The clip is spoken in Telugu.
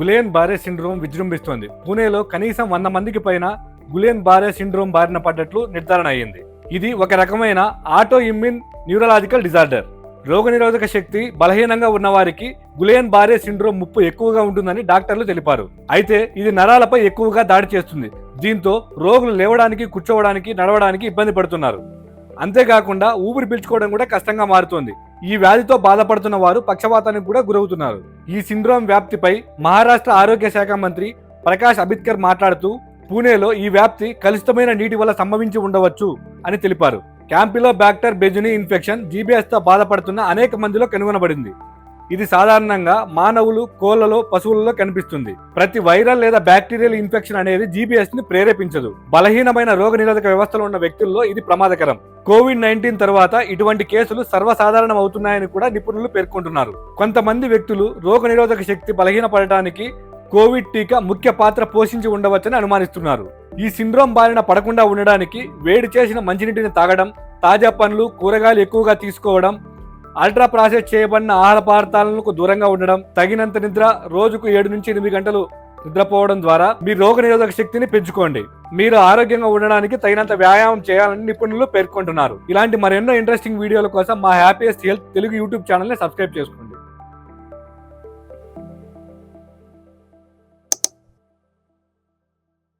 గులేన్ బారే సిండ్రోమ్ విజృంభిస్తోంది. పూణేలో కనీసం వంద మందికి పైన గులేన్ బారే సిండ్రోమ్ బారిన పడ్డట్లు నిర్ధారణ అయ్యింది. ఇది ఒక రకమైన ఆటో ఇమ్యూన్ న్యూరలాజికల్ డిజార్డర్. రోగనిరోధక శక్తి బలహీనంగా ఉన్న వారికి గులేన్ బారే సిండ్రోమ్ ముప్పు ఎక్కువగా ఉంటుందని డాక్టర్లు తెలిపారు. అయితే ఇది నరాలపై ఎక్కువగా దాడి చేస్తుంది. దీంతో రోగులు లేవడానికి కూర్చోవడానికి నడవడానికి ఇబ్బంది పడుతున్నారు. అంతేకాకుండా ఊపిరి పీల్చుకోవడం కూడా కష్టంగా మారుతోంది. ఈ వ్యాధితో బాధపడుతున్న వారు పక్షవాతానికి కూడా గురవుతున్నారు. ఈ సిండ్రోమ్ వ్యాప్తిపై మహారాష్ట్ర ఆరోగ్య శాఖ మంత్రి ప్రకాష్ అంబేద్కర్ మాట్లాడుతూ పూణేలో ఈ వ్యాప్తి కలుషితమైన నీటి వల్ల సంభవించి ఉండవచ్చు అని తెలిపారు. క్యాంపిలో బ్యాక్టర్ బెజుని ఇన్ఫెక్షన్ జీబీఎస్తో బాధపడుతున్న అనేక మందిలో కనుగొనబడింది. ఇది సాధారణంగా మానవులు కోళ్ళలో పశువులలో కనిపిస్తుంది. ప్రతి వైరల్ లేదా బ్యాక్టీరియల్ ఇన్ఫెక్షన్ అనేది జీబీఎస్ని ప్రేరేపించదు. బలహీనమైన రోగనిరోధక వ్యవస్థలో ఉన్న వ్యక్తుల్లో ఇది ప్రమాదకరం. కోవిడ్ నైన్టీన్ తర్వాత ఇటువంటి కేసులు సర్వసాధారణం అవుతున్నాయని కూడా నిపుణులు పేర్కొంటున్నారు. కొంతమంది వ్యక్తులు రోగనిరోధక శక్తి బలహీనపడటానికి కోవిడ్ టీకా ముఖ్య పాత్ర పోషించి ఉండవచ్చని అనుమానిస్తున్నారు. ఈ సిండ్రోమ్ బారిన పడకుండా ఉండడానికి వేడి చేసిన మంచినీటిని తాగడం తాజా పండ్లు కూరగాయలు ఎక్కువగా తీసుకోవడం అల్ట్రా ప్రాసెస్ చేయబడిన ఆహార పదార్థాలకు దూరంగా ఉండడం తగినంత నిద్ర రోజుకు ఏడు నుంచి ఎనిమిది గంటలు నిద్రపోవడం ద్వారా మీ రోగ నిరోధక శక్తిని పెంచుకోండి. మీరు ఆరోగ్యంగా ఉండడానికి తగినంత వ్యాయామం చేయాలని నిపుణులు పేర్కొంటున్నారు. ఇలాంటి మరెన్నో ఇంట్రెస్టింగ్ వీడియోల కోసం మా హ్యాపీయెస్ట్ హెల్త్ తెలుగు యూట్యూబ్ ఛానల్ని సబ్స్క్రైబ్ చేసుకోండి.